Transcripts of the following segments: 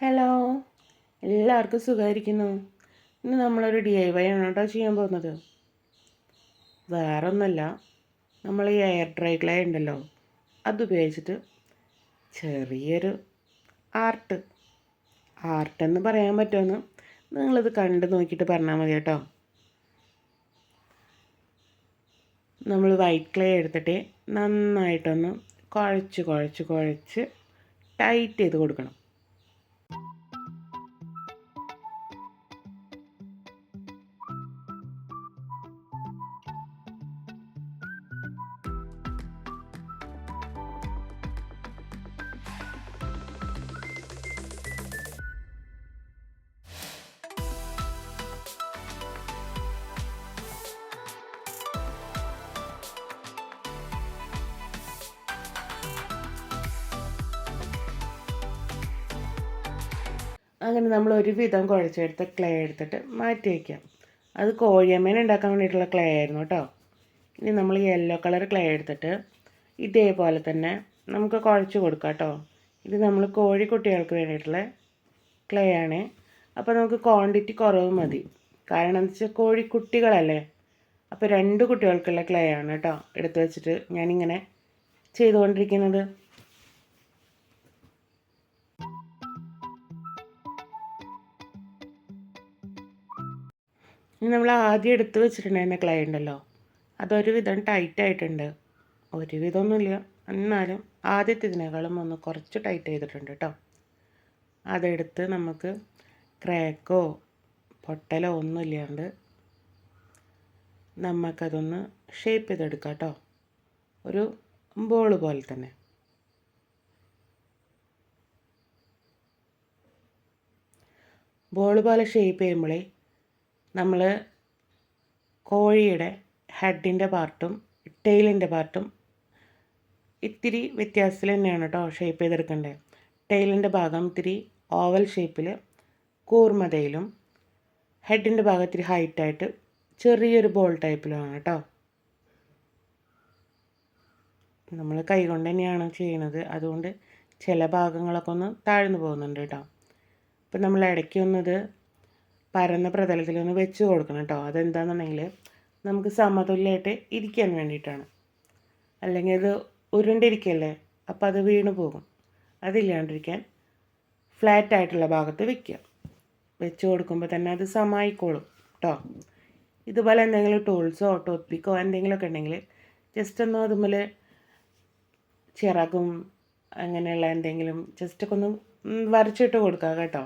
Hello എല്ലാവർക്കും സുഖമായിരിക്കുന്നു. ഇന്ന് നമ്മളൊരു ഡി ഐ വൈ ആണ് കേട്ടോ ചെയ്യാൻ പോകുന്നത്. വേറൊന്നല്ല നമ്മൾ ഈ എയർ ഡ്രൈ ക്ലേ ഉണ്ടല്ലോ അതുപയോഗിച്ചിട്ട് ചെറിയൊരു ആർട്ട് ആർട്ടെന്ന് പറയാൻ പറ്റുമെന്ന് നിങ്ങളിത് കണ്ട് നോക്കിയിട്ട് പറഞ്ഞാൽ മതി കേട്ടോ. നമ്മൾ വൈറ്റ് ക്ലേ എടുത്തിട്ട് നന്നായിട്ടൊന്ന് കുഴച്ച് കുഴച്ച് കുഴച്ച് ടൈറ്റ് ചെയ്ത് കൊടുക്കണം. അങ്ങനെ നമ്മൾ ഒരുവിധം കുഴച്ചെടുത്ത് ക്ലേ എടുത്തിട്ട് മാറ്റി വയ്ക്കാം അത് കോഴിയമ്മേനെ ഉണ്ടാക്കാൻ വേണ്ടിയിട്ടുള്ള ക്ലേ ആയിരുന്നു കേട്ടോ. ഇനി നമ്മൾ യെല്ലോ കളർ ക്ലേ എടുത്തിട്ട് ഇതേപോലെ തന്നെ നമുക്ക് കുഴച്ച് കൊടുക്കാം കേട്ടോ. ഇത് നമ്മൾ കോഴിക്കുട്ടികൾക്ക് വേണ്ടിയിട്ടുള്ള ക്ലേ ആണ്. അപ്പോൾ നമുക്ക് ക്വാണ്ടിറ്റി കുറവ് മതി. കാരണം എന്താ വെച്ചാൽ കോഴിക്കുട്ടികളല്ലേ. അപ്പോൾ രണ്ട് കുട്ടികൾക്കുള്ള ക്ലേ ആണ് കേട്ടോ എടുത്ത് വെച്ചിട്ട് ഞാനിങ്ങനെ ചെയ്തുകൊണ്ടിരിക്കുന്നത്. ഇനി നമ്മൾ ആദ്യം എടുത്ത് വെച്ചിട്ടുണ്ടായിരുന്ന ക്ലേ ഉണ്ടല്ലോ. അതൊരു വിധം ടൈറ്റ് ആയിട്ടുണ്ട്. ഒരു വിധമൊന്നുമില്ല എന്നാലും ആദ്യത്തെ ഇതിനേക്കാളും ഒന്ന് കുറച്ച് ടൈറ്റ് ചെയ്തിട്ടുണ്ട് കേട്ടോ അതെടുത്ത് നമുക്ക് ക്രാക്കോ പൊട്ടലോ ഒന്നും ഇല്ലാണ്ട് നമുക്കതൊന്ന് ഷേപ്പ് ചെയ്തെടുക്കാം കേട്ടോ ഒരു ബോൾ പോലെ തന്നെ. ബോൾ പോലെ ഷേപ്പ് ചെയ്യുമ്പോഴേ നമ്മൾ കോഴിയുടെ ഹെഡിന്റെ പാർട്ടും ടെയിലിന്റെ പാർട്ടും ഇത്തിരി വ്യത്യാസത്തിൽ തന്നെയാണ് കേട്ടോ ഷേപ്പ് ചെയ്തെടുക്കേണ്ടത് ടെയിലിന്റെ ഭാഗം ഇത്തിരി ഓവൽ ഷേപ്പിൽ കൂർമതയിലും ഹെഡിന്റെ ഭാഗം ഇത്തിരി ഹൈറ്റായിട്ട് ചെറിയൊരു ബോൾ ടൈപ്പിലുമാണ് കേട്ടോ. നമ്മൾ കൈകൊണ്ട് തന്നെയാണ് ചെയ്യണത് അതുകൊണ്ട് ചില ഭാഗങ്ങളൊക്കെ ഒന്ന് താഴ്ന്നു പോകുന്നുണ്ട് കേട്ടോ. അപ്പം നമ്മൾ ഇടയ്ക്ക് ഒന്നത് പരന്ന പ്രതലത്തിലൊന്ന് വെച്ച് കൊടുക്കണം കേട്ടോ. അതെന്താണെന്നുണ്ടെങ്കിൽ നമുക്ക് സമതുല്യമായിട്ട് ഇരിക്കാൻ വേണ്ടിയിട്ടാണ്. അല്ലെങ്കിൽ അത് ഉരുണ്ടിരിക്കല്ലേ അപ്പോൾ അത് വീണ് പോകും. അതില്ലാണ്ടിരിക്കാൻ ഫ്ലാറ്റ് ആയിട്ടുള്ള ഭാഗത്ത് വെക്കുക. വെച്ച് കൊടുക്കുമ്പോൾ തന്നെ അത് സമായിക്കോളും കേട്ടോ ഇതുപോലെ എന്തെങ്കിലും ടൂൾസോ ടൂത്ത് പിക്കോ എന്തെങ്കിലുമൊക്കെ ഉണ്ടെങ്കിൽ ജസ്റ്റ് ഒന്ന് അതുമ്മൽ ചിറകും അങ്ങനെയുള്ള എന്തെങ്കിലും ജസ്റ്റൊക്കെ ഒന്ന് വരച്ചിട്ട് കൊടുക്കുക കേട്ടോ.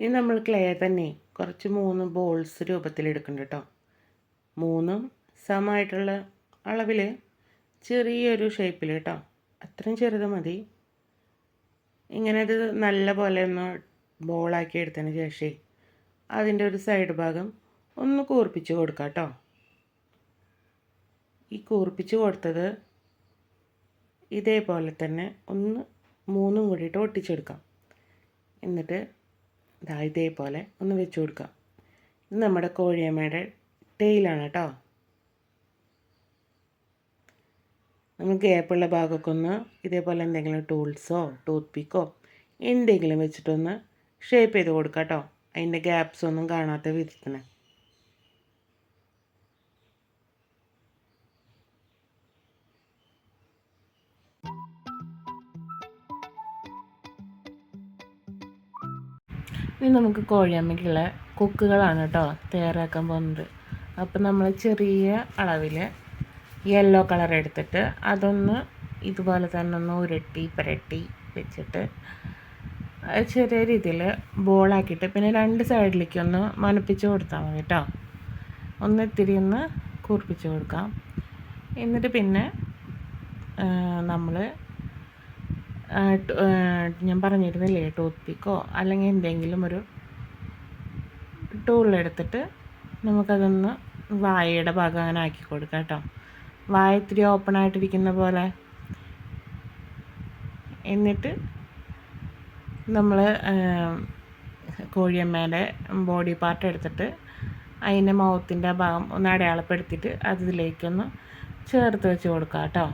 ഇനി നമ്മൾ ക്ലേ തന്നെ കുറച്ച് മൂന്ന് ബോൾസ് രൂപത്തിൽ എടുക്കുന്നുണ്ട് കേട്ടോ മൂന്നും സമമായിട്ടുള്ള അളവിൽ ചെറിയൊരു ഷേപ്പിൽ കേട്ടോ അത്രയും ചെറുത് മതി. ഇങ്ങനെ അത് നല്ല പോലെ ഒന്ന് ബോളാക്കി എടുത്തതിന് ശേഷം അതിന്റെ ഒരു സൈഡ് ഭാഗം ഒന്ന് കൂർപ്പിച്ച് കൊടുക്കാം കേട്ടോ ഈ കൂർപ്പിച്ച് കൊടുത്തത് ഇതേപോലെ തന്നെ ഒന്ന് മൂന്നും കൂടിയിട്ട് ഒട്ടിച്ചെടുക്കാം. എന്നിട്ട് ഇതാ ഇതേപോലെ ഒന്ന് വെച്ച് കൊടുക്കാം. ഇത് നമ്മുടെ കോഴിയമ്മയുടെ ടെയിലാണ് കേട്ടോ. നമ്മൾ ഗ്യാപ്പുള്ള ഭാഗമൊക്കെ ഒന്ന് ഇതേപോലെ എന്തെങ്കിലും ടൂൾസോ ടൂത്ത് പിക്കോ എന്തെങ്കിലും വെച്ചിട്ടൊന്ന് ഷേപ്പ് ചെയ്ത് കൊടുക്കാം കേട്ടോ അതിന്റെ ഗ്യാപ്സ് ഒന്നും കാണാത്ത വിധത്തിന് ഇനി നമുക്ക് കോഴിയമ്മയ്ക്കുള്ള കൊക്കുകളാണ് കേട്ടോ തയ്യാറാക്കാൻ പോകുന്നത്. അപ്പോൾ നമ്മൾ ചെറിയ അളവിൽ യെല്ലോ കളർ എടുത്തിട്ട് അതൊന്ന് ഇതുപോലെ തന്നെ ഒന്ന് ഉരുട്ടി പുരട്ടി വെച്ചിട്ട് ചെറിയ രീതിയിൽ ബോളാക്കിയിട്ട് പിന്നെ രണ്ട് സൈഡിലേക്ക് ഒന്ന് മനപ്പിച്ച് കൊടുത്താൽ മതി കേട്ടോ. ഒന്ന് ഇത്തിരി ഒന്ന് കൂർപ്പിച്ച് കൊടുക്കാം. എന്നിട്ട് പിന്നെ നമ്മൾ ഞാൻ പറഞ്ഞിരുന്നില്ലേ ടൂത്ത് പിക്കോ അല്ലെങ്കിൽ എന്തെങ്കിലും ഒരു ടൂളെടുത്തിട്ട് നമുക്കതൊന്ന് വായയുടെ ഭാഗം അങ്ങനെ ആക്കി കൊടുക്കാം കേട്ടോ. വായ ഇത്തിരി ഓപ്പൺ ആയിട്ടിരിക്കുന്ന പോലെ. എന്നിട്ട് നമ്മൾ കോഴിയമ്മേന്റെ ബോഡി പാർട്ട് എടുത്തിട്ട് അതിന്റെ മൗത്തിന്റെ ഭാഗം ഒന്ന് അടയാളപ്പെടുത്തിയിട്ട് അതിലേക്കൊന്ന് ചേർത്ത് വെച്ച് കൊടുക്കാം കേട്ടോ.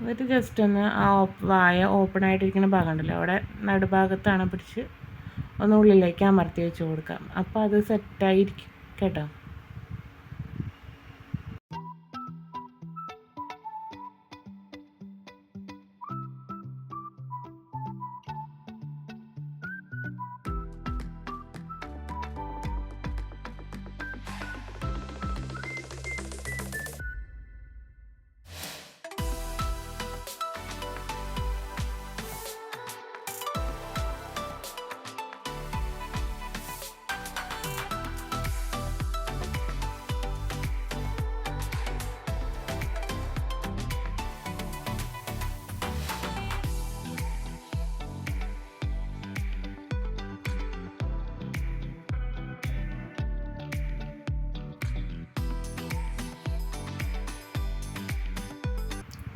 എന്നിട്ട് ജസ്റ്റ് ഒന്ന് ആ വായ ഓപ്പൺ ആയിട്ടിരിക്കുന്ന ഭാഗം ഉണ്ടല്ലോ അവിടെ നടുഭാഗത്താണ് പിടിച്ച് ഒന്ന് ഉള്ളിലേക്ക് അമർത്തി വെച്ച് കൊടുക്കാം അപ്പോൾ അത് സെറ്റായിരിക്കും കേട്ടോ.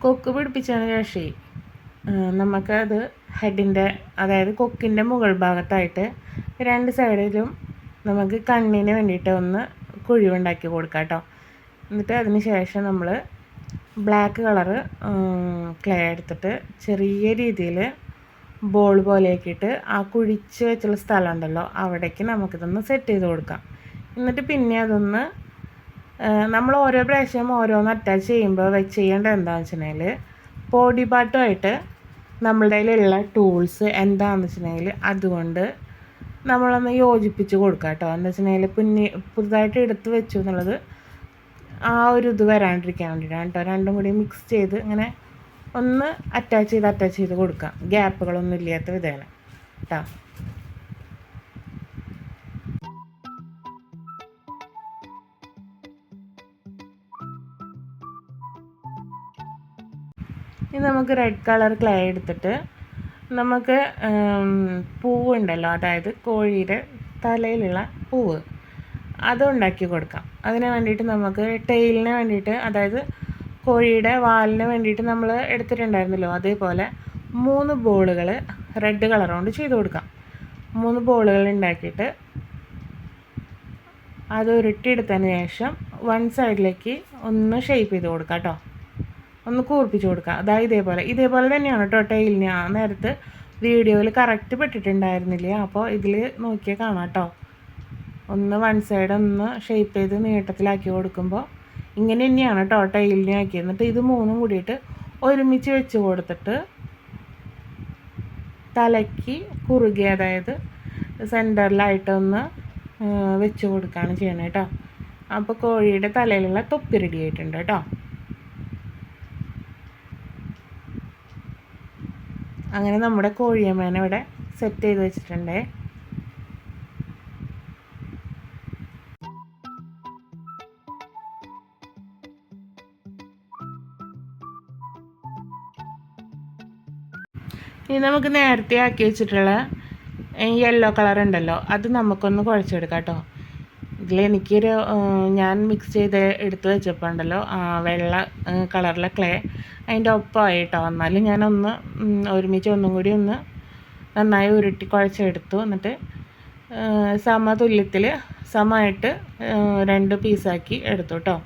കൊക്ക് പിടിപ്പിച്ചതിന് ശേഷം നമുക്കത് ഹെഡിന്റെ അതായത് കൊക്കിന്റെ മുകൾ ഭാഗത്തായിട്ട് രണ്ട് സൈഡിലും നമുക്ക് കണ്ണിന് വേണ്ടിയിട്ട് ഒന്ന് കുഴിവുണ്ടാക്കി കൊടുക്കാം കേട്ടോ എന്നിട്ട് അതിന് ശേഷം നമ്മൾ ബ്ലാക്ക് കളറ് ക്ലേ എടുത്തിട്ട് ചെറിയ രീതിയിൽ ബോൾ പോലെയാക്കിയിട്ട് ആ കുഴിച്ച് വെച്ചുള്ള സ്ഥലമുണ്ടല്ലോ അവിടേക്ക് നമുക്കിതൊന്ന് സെറ്റ് ചെയ്ത് കൊടുക്കാം. എന്നിട്ട് പിന്നെ അതൊന്ന് നമ്മൾ ഓരോ പ്രാവശ്യം ഓരോന്ന് അറ്റാച്ച് ചെയ്യുമ്പോൾ ചെയ്യേണ്ടത് എന്താണെന്ന് വെച്ചിട്ടുണ്ടെങ്കിൽ ബോഡി പാർട്ടുമായിട്ട് നമ്മളുടെ കയ്യിലുള്ള ടൂൾസ് എന്താണെന്ന് വെച്ചിട്ടുണ്ടെങ്കിൽ അതുകൊണ്ട് നമ്മളൊന്ന് യോജിപ്പിച്ച് കൊടുക്കുക കേട്ടോ എന്താ വെച്ചിട്ടുണ്ടെങ്കിൽ പിന്നെ പുതുതായിട്ട് എടുത്ത് വെച്ചു എന്നുള്ളത് ആ ഒരു ഇത് വരാണ്ടിരിക്കാൻ വേണ്ടിയിട്ടാണ് കേട്ടോ രണ്ടും കൂടി മിക്സ് ചെയ്ത് ഇങ്ങനെ ഒന്ന് അറ്റാച്ച് ചെയ്ത് അറ്റാച്ച് ചെയ്ത് കൊടുക്കാം. ഗ്യാപ്പുകളൊന്നും ഇല്ലാത്ത വിധേന കേട്ടോ നമുക്ക് റെഡ് കളർ ക്ലേ എടുത്തിട്ട് നമുക്ക് പൂവുണ്ടല്ലോ അതായത് കോഴിയുടെ തലയിലുള്ള പൂവ്. അത് ഉണ്ടാക്കി കൊടുക്കാം. അതിന് വേണ്ടിയിട്ട് നമുക്ക് ടെയിലിന് വേണ്ടിയിട്ട് അതായത് കോഴിയുടെ വാലിന് വേണ്ടിയിട്ട് നമ്മൾ എടുത്തിട്ടുണ്ടായിരുന്നല്ലോ അതേപോലെ മൂന്ന് ബോളുകൾ റെഡ് കളർ കൊണ്ട് ചെയ്ത് കൊടുക്കാം. മൂന്ന് ബോളുകൾ ഉണ്ടാക്കിയിട്ട് അത് ഉരുട്ടിയെടുത്തതിന് ശേഷം വൺ സൈഡിലേക്ക് ഒന്ന് ഷേപ്പ് ചെയ്ത് കൊടുക്കാം കേട്ടോ. ഒന്ന് കൂർപ്പിച്ച് കൊടുക്കുക അതായത് ഇതേപോലെ. ഇതേപോലെ തന്നെയാണ് കേട്ടോ ടൈൽ ഞാൻ നേരത്തെ വീഡിയോയിൽ കറക്റ്റ് പെട്ടിട്ടുണ്ടായിരുന്നില്ല? അപ്പോൾ ഇതിൽ നോക്കിയാൽ കാണാം കേട്ടോ ഒന്ന് വൺ സൈഡ് ഒന്ന് ഷേപ്പ് ചെയ്ത് നീട്ടത്തിലാക്കി കൊടുക്കുമ്പോൾ ഇങ്ങനെ തന്നെയാണ് കേട്ടോ ടൈലിനെ ആക്കി എന്നിട്ട് ഇത് മൂന്നും കൂടിയിട്ട് ഒരുമിച്ച് വെച്ച് കൊടുത്തിട്ട് തലയ്ക്ക് കുറുകെ അതായത് സെന്ററിലായിട്ടൊന്ന് വെച്ച് കൊടുക്കുകയാണ് ചെയ്യണേ കേട്ടോ അപ്പോൾ കോഴിയുടെ തലയിലുള്ള തൊപ്പി റെഡി ആയിട്ടുണ്ട് കേട്ടോ അങ്ങനെ നമ്മുടെ കോഴിയമ്മേനെ ഇവിടെ സെറ്റ് ചെയ്ത് വെച്ചിട്ടുണ്ട്. ഇനി നമുക്ക് നേരത്തെ ആക്കി വെച്ചിട്ടുള്ള യെല്ലോ കളർ ഉണ്ടല്ലോ അത് നമുക്കൊന്ന് കുഴച്ചെടുക്കാം കേട്ടോ. ഇതിൽ എനിക്കൊരു ഞാൻ മിക്സ് ചെയ്ത് എടുത്ത് വെച്ചപ്പോൾ ഉണ്ടല്ലോ വെള്ള കളറിലെ ക്ലേ അതിന്റെ ഒപ്പമായി കേട്ടോ എന്നാലും ഞാനൊന്ന് ഒരുമിച്ച് ഒന്നും കൂടി ഒന്ന് നന്നായി ഉരുട്ടി കുഴച്ചെടുത്തു. എന്നിട്ട് സമതുല്യത്തിൽ സമമായിട്ട് രണ്ട് പീസാക്കി എടുത്തു കേട്ടോ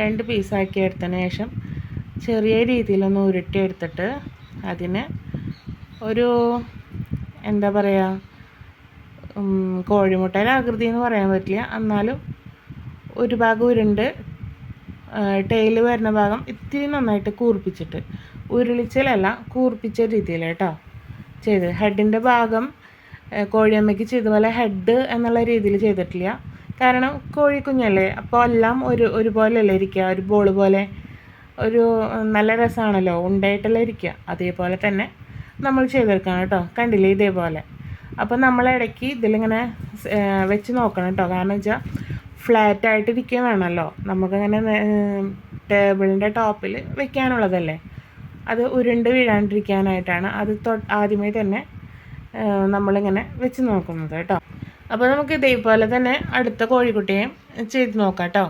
രണ്ട് പീസാക്കി എടുത്തതിന് ശേഷം ചെറിയ രീതിയിലൊന്ന് ഉരുട്ടി എടുത്തിട്ട് അതിന് ഒരു എന്താ പറയുക കോഴിമുട്ടയുടെ ആകൃതി എന്ന് പറയാൻ പറ്റില്ല. എന്നാലും ഒരു ഭാഗം ഉരുണ്ട് ടെയിൽ വരുന്ന ഭാഗം ഇത്തിരി നന്നായിട്ട് കൂർപ്പിച്ചിട്ട് ഉരുളിച്ചലല്ല കൂർപ്പിച്ച രീതിയിൽ കേട്ടോ ചെയ്ത്. ഹെഡിന്റെ ഭാഗം കോഴിയമ്മയ്ക്ക് ചെയ്ത പോലെ ഹെഡ് എന്നുള്ള രീതിയിൽ ചെയ്തിട്ടില്ല. കാരണം കോഴിക്കുഞ്ഞല്ലേ അപ്പോൾ എല്ലാം ഒരു ഒരുപോലെയല്ലേ ഇരിക്കുക? ഒരു ബോൾ പോലെ ഒരു നല്ല രസമാണല്ലോ ഉണ്ടായിട്ടല്ലേ ഇരിക്കുക? അതേപോലെ തന്നെ നമ്മൾ ചെയ്തെടുക്കണം കേട്ടോ. കണ്ടില്ലേ ഇതേപോലെ. അപ്പോൾ നമ്മൾ ഇടയ്ക്ക് ഇതിലിങ്ങനെ വെച്ച് നോക്കണം കേട്ടോ. കാരണം വെച്ചാൽ ഫ്ലാറ്റ് ആയിട്ട് ഇരിക്കുക വേണമല്ലോ നമുക്കങ്ങനെ ടേബിളിന്റെ ടോപ്പിൽ വെക്കാനുള്ളതല്ലേ? അത് ഉരുണ്ട് വീഴാണ്ടിരിക്കാനായിട്ടാണ് അത് ആദ്യമേ തന്നെ നമ്മളിങ്ങനെ വെച്ച് നോക്കുന്നത് കേട്ടോ. അപ്പോൾ നമുക്ക് ഇതേപോലെ തന്നെ അടുത്ത കോഴിക്കുട്ടിയെയും ചെയ്ത് നോക്കാം കേട്ടോ.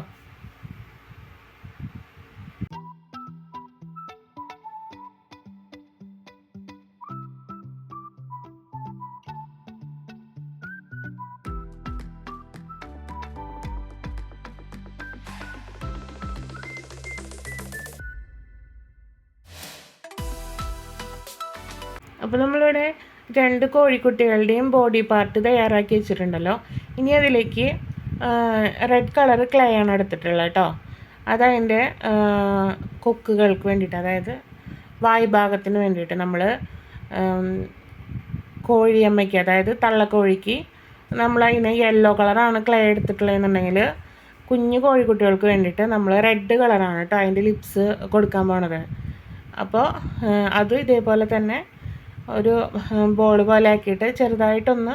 അപ്പോൾ നമ്മളിവിടെ രണ്ട് കോഴിക്കുട്ടികളുടെയും ബോഡി പാർട്ട് തയ്യാറാക്കി വെച്ചിട്ടുണ്ടല്ലോ. ഇനി അതിലേക്ക് റെഡ് കളർ ക്ലേ ആണ് എടുത്തിട്ടുള്ളത് കേട്ടോ. അതതിന്റെ കൊക്കുകൾക്ക് വേണ്ടിയിട്ട് അതായത് വായുഭാഗത്തിന് വേണ്ടിയിട്ട് നമ്മൾ കോഴിയമ്മയ്ക്ക് അതായത് തള്ളക്കോഴിക്ക് നമ്മൾ അതിന് യെല്ലോ കളറാണ് ക്ലേ എടുത്തിട്ടുള്ളതെന്നുണ്ടെങ്കിൽ കുഞ്ഞു കോഴിക്കുട്ടികൾക്ക് വേണ്ടിയിട്ട് നമ്മൾ റെഡ് കളറാണ് കേട്ടോ അതിന്റെ ലിപ്സ് കൊടുക്കാൻ പോണത്. അപ്പോൾ അത് ഇതേപോലെ തന്നെ ഒരു ബോൾ പോലെ ആക്കിയിട്ട് ചെറുതായിട്ടൊന്ന്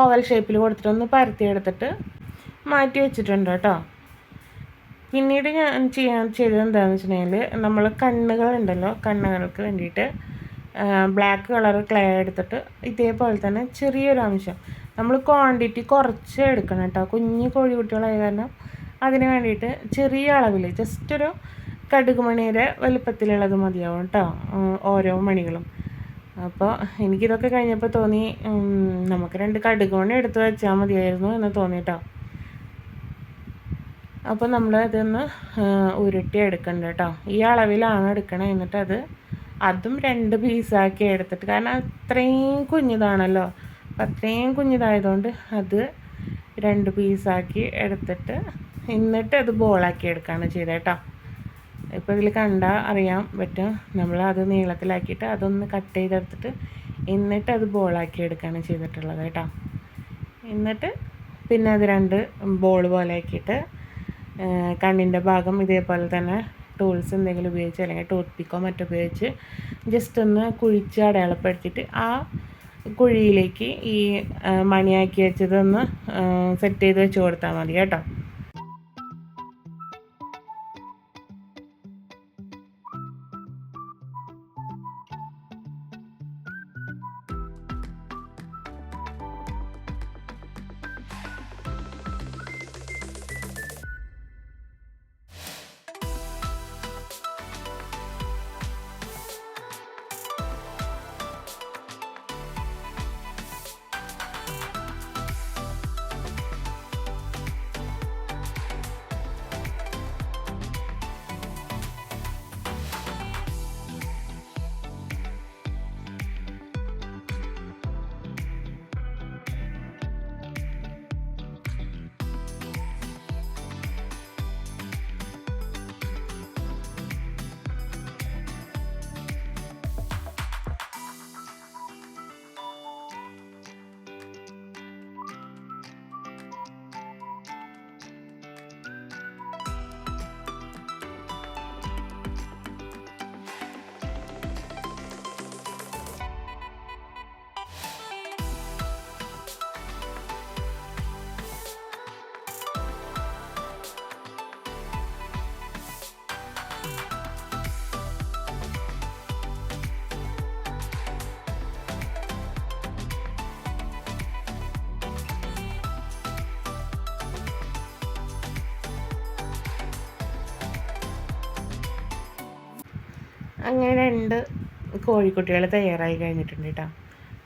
ഓവൽ ഷേപ്പിൽ കൊടുത്തിട്ട് കൊടുത്തിട്ടൊന്ന് പരത്തിയെടുത്തിട്ട് മാറ്റി വെച്ചിട്ടുണ്ട് കേട്ടോ പിന്നീട് ഞാൻ ചെയ്യാൻ ചെയ്തത് എന്താണെന്ന് വെച്ചിട്ടുണ്ടെങ്കിൽ നമ്മൾ കണ്ണുകളുണ്ടല്ലോ കണ്ണുകൾക്ക് വേണ്ടിയിട്ട് ബ്ലാക്ക് കളർ ക്ലേ എടുത്തിട്ട് ഇതേപോലെ തന്നെ ചെറിയൊരു അംശം. നമ്മൾ ക്വാണ്ടിറ്റി കുറച്ച് എടുക്കണം കേട്ടോ കുഞ്ഞു കോഴിക്കുട്ടികളായ കാരണം അതിന് വേണ്ടിയിട്ട് ചെറിയ അളവിൽ ജസ്റ്റ് ഒരു കടുക് മണിയുടെ വലുപ്പത്തിലുള്ളത് മതിയാവും കേട്ടോ ഓരോ മണികളും. അപ്പോൾ എനിക്കിതൊക്കെ കഴിഞ്ഞപ്പോൾ തോന്നി നമുക്ക് രണ്ട് കടുകോണി എടുത്ത് വെച്ചാൽ മതിയായിരുന്നു എന്ന് തോന്നിട്ടോ. അപ്പോൾ നമ്മൾ അതൊന്ന് ഉരുട്ടി എടുക്കണ്ട കേട്ടോ ഈ അളവിലാണ് എടുക്കണേ. എന്നിട്ട് അത് അതും രണ്ട് പീസാക്കി എടുത്തിട്ട് കാരണം അത്രയും കുഞ്ഞിതാണല്ലോ. അപ്പം അത്രയും കുഞ്ഞിതായതുകൊണ്ട് അത് രണ്ട് പീസാക്കി എടുത്തിട്ട് എന്നിട്ട് അത് ബോളാക്കി എടുക്കുകയാണ് ചെയ്തേട്ടോ ഇപ്പോൾ ഇതിൽ കണ്ടാൽ അറിയാൻ പറ്റും. നമ്മൾ അത് നീളത്തിലാക്കിയിട്ട് അതൊന്ന് കട്ട് ചെയ്തെടുത്തിട്ട് എന്നിട്ട് അത് ബോളാക്കി എടുക്കുകയാണ് ചെയ്തിട്ടുള്ളത് കേട്ടോ. എന്നിട്ട് പിന്നെ അത് രണ്ട് ബോൾ പോലെ ആക്കിയിട്ട് കണ്ണിന്റെ ഭാഗം ഇതേപോലെ തന്നെ ടൂൾസ് എന്തെങ്കിലും ഉപയോഗിച്ച് അല്ലെങ്കിൽ ടൂത്ത് പിക്കോ മറ്റോ ഉപയോഗിച്ച് ജസ്റ്റ് ഒന്ന് കുഴിച്ച് അടയാളപ്പെടുത്തിയിട്ട് ആ കുഴിയിലേക്ക് ഈ മണിയാക്കി വെച്ചതൊന്ന് സെറ്റ് ചെയ്ത് വെച്ച് കൊടുത്താൽ മതി കേട്ടോ. അങ്ങനെ രണ്ട് കോഴിക്കുട്ടികൾ തയ്യാറായി കഴിഞ്ഞിട്ടുണ്ട് കേട്ടോ.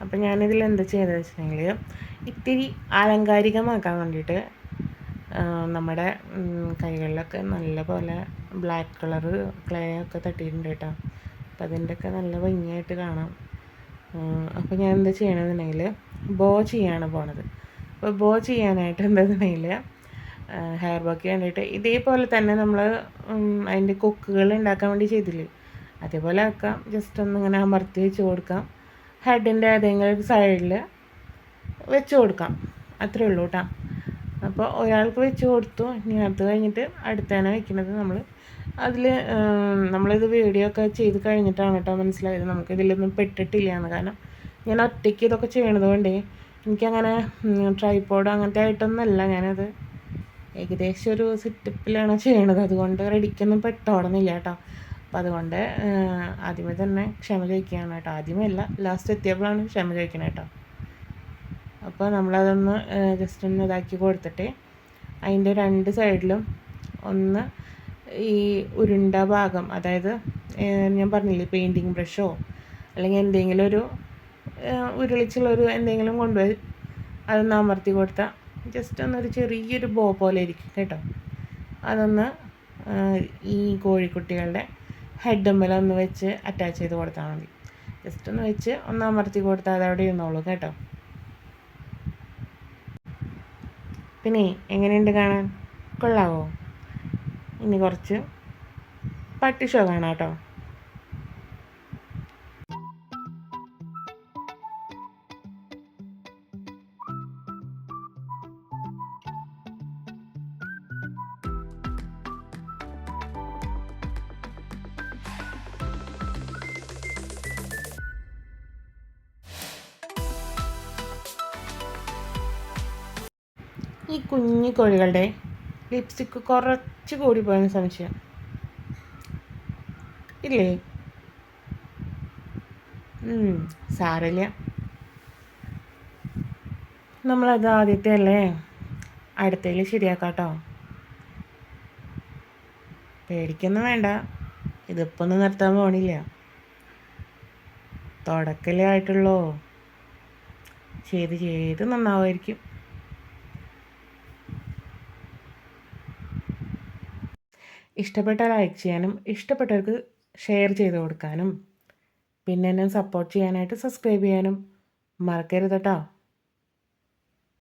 അപ്പം ഞാനിതിൽ എന്താ ചെയ്തതെന്ന് വെച്ചിട്ടുണ്ടെങ്കിൽ ഇത്തിരി ആലങ്കാരികമാക്കാൻ വേണ്ടിയിട്ട് നമ്മുടെ കൈകളിലൊക്കെ നല്ല പോലെ ബ്ലാക്ക് കളർ ക്ലേ ഒക്കെ തട്ടിയിട്ടുണ്ട് കേട്ടോ. അപ്പം അതിന്റെയൊക്കെ നല്ല ഭംഗിയായിട്ട് കാണാം. അപ്പോൾ ഞാൻ എന്താ ചെയ്യണമെന്നുണ്ടെങ്കിൽ ബോ ചെയ്യാണ് പോണത്. അപ്പോൾ ബോ ചെയ്യാനായിട്ട് എന്താണെന്നുണ്ടെങ്കിൽ ഹെയർ ബോക്ക് വേണ്ടിയിട്ട് ഇതേപോലെ തന്നെ നമ്മൾ അതിന്റെ കൊക്കുകൾ ഉണ്ടാക്കാൻ വേണ്ടി ചെയ്തില്ലേ? അതേപോലെ ആക്കാം. ജസ്റ്റ് ഒന്ന് ഇങ്ങനെ അമർത്തി വെച്ച് കൊടുക്കാം. ഹെഡിന്റെ ഏതെങ്കിലും ഒരു സൈഡിൽ വെച്ച് കൊടുക്കാം. അത്രേ ഉള്ളൂ കേട്ടോ അപ്പോൾ ഒരാൾക്ക് വെച്ച് കൊടുത്തു. ഇനി അത് കഴിഞ്ഞിട്ട് അടുത്തേനെ വെക്കുന്നത് നമ്മൾ അതിൽ നമ്മളിത് വീഡിയോ ഒക്കെ ചെയ്ത് കഴിഞ്ഞിട്ടാണ് കേട്ടോ മനസ്സിലായത്. നമുക്ക് ഇതിലൊന്നും പെട്ടിട്ടില്ല എന്ന്. കാരണം ഞാൻ ഒറ്റയ്ക്ക് ഇതൊക്കെ ചെയ്യണത് കൊണ്ടേ എനിക്കങ്ങനെ ട്രൈപോഡ് അങ്ങനത്തെ ആയിട്ടൊന്നുമല്ല ഞാനത് ഏകദേശം ഒരു സെറ്റപ്പിലാണ് ചെയ്യണത്. അതുകൊണ്ട് റെഡിക്കൊന്നും പെട്ടോടുന്നില്ല കേട്ടോ അപ്പം അതുകൊണ്ട് ആദ്യമേ തന്നെ ക്ഷമ ചോദിക്കുകയാണ് കേട്ടോ. ആദ്യമേ അല്ല ലാസ്റ്റ് എത്തിയപ്പോഴാണ് ക്ഷമ ചോദിക്കണത് കേട്ടോ. അപ്പോൾ നമ്മളതൊന്ന് ജസ്റ്റ് ഒന്ന് ഇതാക്കി കൊടുത്തിട്ട് അതിന്റെ രണ്ട് സൈഡിലും ഒന്ന് ഈ ഉരുണ്ട ഭാഗം അതായത് ഞാൻ പറഞ്ഞില്ലേ പെയിന്റിങ് ബ്രഷോ അല്ലെങ്കിൽ എന്തെങ്കിലും ഒരു ഉരുളിച്ചുള്ളൊരു എന്തെങ്കിലും കൊണ്ടുപോയി അതൊന്ന് അമർത്തി കൊടുത്താൽ ജസ്റ്റ് ഒന്നൊരു ചെറിയൊരു ബോ പോലെ ഇരിക്കും കേട്ടോ. അതൊന്ന് ഈ കോഴിക്കുട്ടികളുടെ ഹെഡുമ്മലൊന്ന് വെച്ച് അറ്റാച്ച് ചെയ്ത് കൊടുത്താൽ മതി. ജസ്റ്റ് ഒന്ന് വെച്ച് ഒന്ന് അമർത്തി കൊടുത്താൽ അതവിടെ ഇരുന്നോളൂ കേട്ടോ. പിന്നെ എങ്ങനെയുണ്ട് കാണാൻ? കൊള്ളാവോ? ഇനി കുറച്ച് പട്ടി ഷോ കാണാം കേട്ടോ. ഈ കുഞ്ഞു കോഴികളുടെ ലിപ്സ്റ്റിക്ക് കുറച്ച് കൂടി പോയെന്ന് സംശയം. ഇല്ലേ? സാരമില്ല. നമ്മളത് ആദ്യത്തെ അല്ലേ? അടുത്തതിൽ ശരിയാക്കാട്ടോ. പേടിക്കൊന്നും വേണ്ട. ഇതിപ്പോൾ ഒന്നും നിർത്താൻ പോണില്ല. തുടക്കലേ ആയിട്ടുള്ളൂ. ചെയ്ത് ചെയ്ത് നന്നാവുമായിരിക്കും ഇഷ്ടപ്പെട്ടാൽ ലൈക്ക് ചെയ്യാനും ഇഷ്ടപ്പെട്ടവർക്ക് ഷെയർ ചെയ്ത് കൊടുക്കാനും പിന്നെ എന്നെ സപ്പോർട്ട് ചെയ്യാനായിട്ട് സബ്സ്ക്രൈബ് ചെയ്യാനും മറക്കരുത് കേട്ടോ